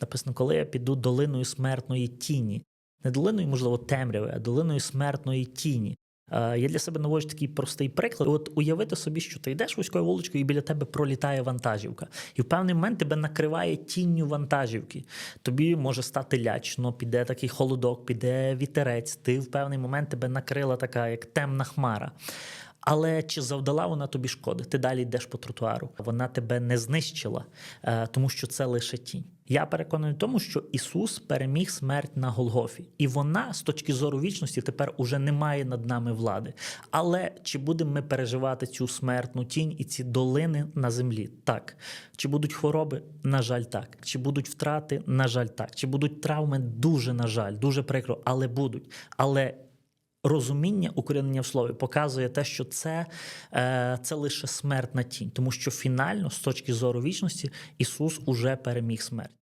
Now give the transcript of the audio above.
Написано, коли я піду долиною смертної тіні, не долиною, можливо, темряви, а долиною смертної тіні. Е, Я для себе наводжу такий простий приклад. От уявити собі, що ти йдеш вузькою вуличкою, і біля тебе пролітає вантажівка, і в певний момент тебе накриває тінню вантажівки. Тобі може стати лячно, піде такий холодок, піде вітерець. Ти в певний момент тебе накрила така, як темна хмара. Але чи завдала вона тобі шкоди? Ти далі йдеш по тротуару. Вона тебе не знищила, е, тому що це лише тінь. Я переконаний в тому, що Ісус переміг смерть на Голгофі, і вона з точки зору вічності тепер уже не має над нами влади. Але чи будемо ми переживати цю смертну тінь і ці долини на землі? Так. Чи будуть хвороби? На жаль, так. Чи будуть втрати? На жаль, так. Чи будуть травми? Дуже на жаль, дуже прикро, але будуть. Але розуміння укорінення в слові показує те, що це, е, це лише смертна тінь, тому що фінально, з точки зору вічності, Ісус уже переміг смерть.